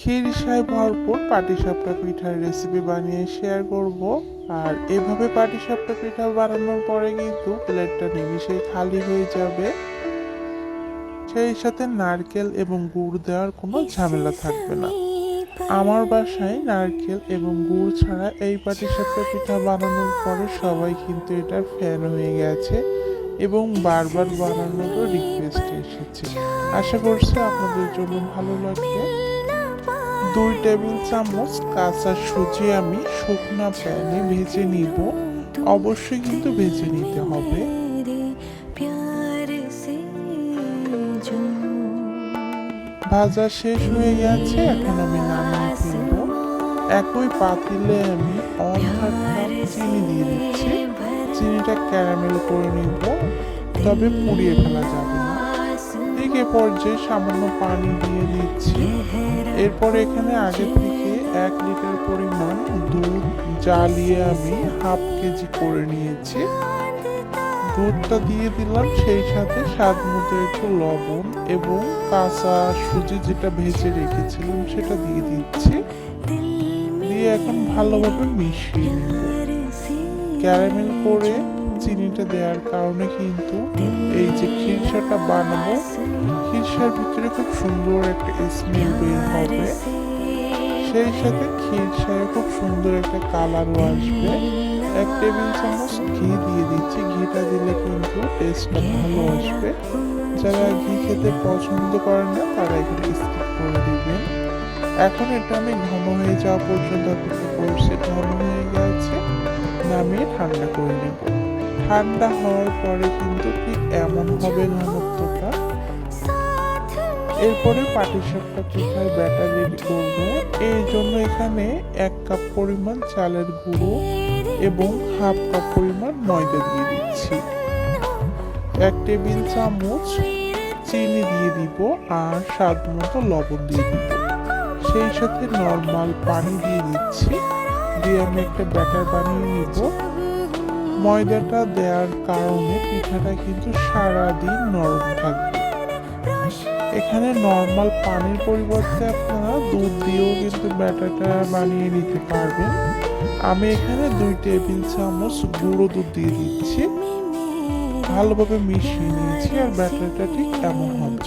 খিরিসায় ভরপুর পাটিসাপটা পিঠার রেসিপি বানিয়ে শেয়ার করব। আর এভাবে পাটিসাপটা পিঠা বানানোর পরে কিন্তু প্লেটটা নিমিশেই খালি হয়ে যাবে। সেই সাথে নারকেল এবং গুড় দেওয়ার কোনো ঝামেলা থাকবে না। আমার বাসায় নারকেল এবং গুড় ছাড়া এই পাটিসাপটা পিঠা বানানোর পরে সবাই কিন্তু এটার ফ্যান হয়ে গেছে এবং বারবার বানানোরও রিকোয়েস্ট এসেছে। আশা করছি আপনাদের জন্য ভালো লাগবে। দুই টেবিল চামচ কাঁচা সুজি আমি শুকনো প্যানে ভেজে নিব। অবশ্যই কিন্তু ভেজে নিতে হবে। ভাজা শেষ হয়ে গেছে, এখন আমি নামিয়ে ফেলব। একই পাতিলে আমি অর্ধাৎ কাপ চিনি দিয়ে দিচ্ছি। চিনিটা ক্যারামেল করে নিব, তবে পুড়িয়ে ফেলা যাবে না। ঠিক এ পর্যায়ে সামান্য পানি দিয়ে দিচ্ছি। এরপর এখানে আগে থেকে এক লিটার পরিমাণ দুধ জ্বালিয়ে আমি হাফ কেজি করে নিয়েছি। দুধটা দিয়ে দিলাম, সেই সাথে স্বাদ মতো একটু লবণ এবং কাঁচা সুজি যেটা ভেজে রেখেছিলাম সেটা দিয়ে দিচ্ছি। দিয়ে এখন ভালোভাবে মিশিয়ে ক্যারামেল করে চিনিটা দেওয়ার কারণে কিন্তু এই যে খিরসাটা বানাবো খিরসার ভিতরে খুব সুন্দর একটা স্মেল বের হবে। সেই সাথে খিরসায় খুব সুন্দর একটা কালারও আসবে। এক টেবিল চামচ ঘি দিয়ে দিচ্ছি। ঘিটা দিলে কিন্তু টেস্টটা ভালো আসবে। যারা ঘি খেতে পছন্দ করেন না, তারা এখানে স্কিপ করে দিবেন। এখন এটা আমি ঘন হয়ে যাওয়া পর্যন্ত অপেক্ষা করছি। ঘন হয়ে গেছে, নামিয়ে ঠান্ডা করে নেব। ঠান্ডা হওয়ার পরে কিন্তু ঠিক এমন হবে ঘনত্বটা এরপরে পাটিসাপটা পিঠার ব্যাটার রেডি করব এই জন্য এখানে এক কাপ পরিমাণ চালের গুঁড়ো এবং হাফ কাপ পরিমাণ ময়দা দিয়ে দিচ্ছি। এক টেবিল চামচ চিনি দিয়ে দিব আর স্বাদ মতো লবণ দিয়ে দিব। সেই সাথে নর্মাল পানি দিয়ে দিচ্ছি। দিয়ে আমি একটা ব্যাটার বানিয়ে নিব। ময়দাটা দেওয়ার কারণে পিঠাটা কিন্তু সারাদিন নরম থাকবে। এখানে নর্মাল পানির পরিবর্তে আপনারা দুধ দিয়েও কিন্তু ব্যাটারটা বানিয়ে নিতে পারবেন। আমি এখানে দুই টেবিল চামচ গুঁড়ো দুধ দিয়ে দিচ্ছি। ভালোভাবে মিশিয়ে নিয়েছি আর ব্যাটারটা ঠিক এমন হবে।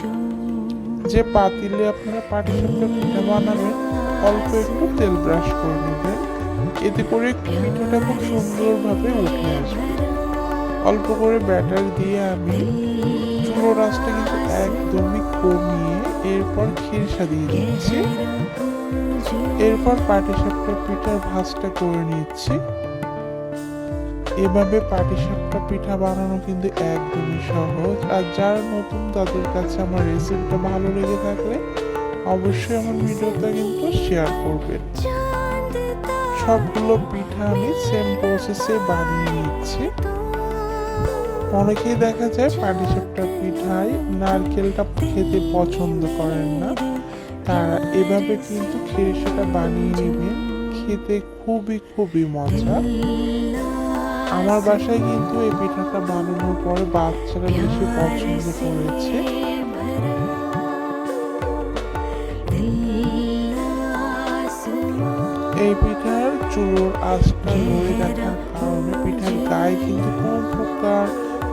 যে পাতিলে আপনারা পাটিসাপটা পিঠা বানাবেন, অল্প একটু তেল ব্রাশ করে নেবেন। এতে করে পিঠাটা খুব সুন্দরভাবে উঠে আসবে। অল্প করে ব্যাটার দিয়ে আমি চুলো রাসটা কিন্তু একদমই কমিয়ে এরপর খিরসা দিয়ে দিচ্ছি এরপর পাটিসাপটা পিঠার ভাজটা করে নিচ্ছি। এভাবে পাটিসাপটা পিঠা বানানো কিন্তু একদমই সহজ। আর যারা নতুন তাদের কাছে আমার রেসিপিটা ভালো লেগে থাকলে অবশ্যই আমার ভিডিওটা কিন্তু শেয়ার করবেন। সবগুলো পিঠা আমি সেম প্রসেসে বানিয়ে নিচ্ছি। অনেকেই দেখা যায় পাটিসাপটা পিঠায় নারকেলটা খেতে পছন্দ করেন না। তারা এভাবে কিন্তু খেয়ে সেটা বানিয়ে নেবেন খেতে খুবই খুবই মজা। আমার বাসায় কিন্তু এই পিঠাটা বানানোর পরে বাচ্চারা বেশি পছন্দ করেছে। এই পিঠার চুলোর আঁচটা ধরে রাখার কারণে পিঠার গায়ে কিন্তু কোনো প্রকার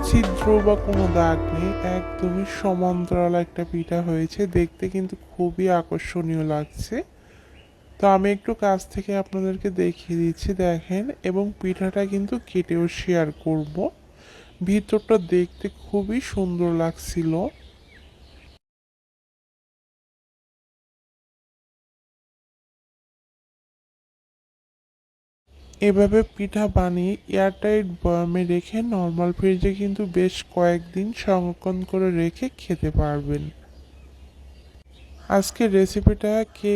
ছিদ্র বা কোনো দাগ নেই, একদমই সমান্তরাল একটা পিঠা হয়েছে। দেখতে কিন্তু খুবই আকর্ষণীয় লাগছে। তো আমি একটু কাছ থেকে আপনাদেরকে দেখিয়ে দিচ্ছি, দেখেন, এবং পিঠাটা কিন্তু কেটেও শেয়ার করব। ভিতরটা দেখতে খুবই সুন্দর লাগছিল। এভাবে পিঠা বানিয়ে এয়ারটাইট বয়ামে রেখে নর্মাল ফ্রিজে কিন্তু বেশ কয়েকদিন সংরক্ষণ করে রেখে খেতে পারবেন। আজকে রেসিপিটা কে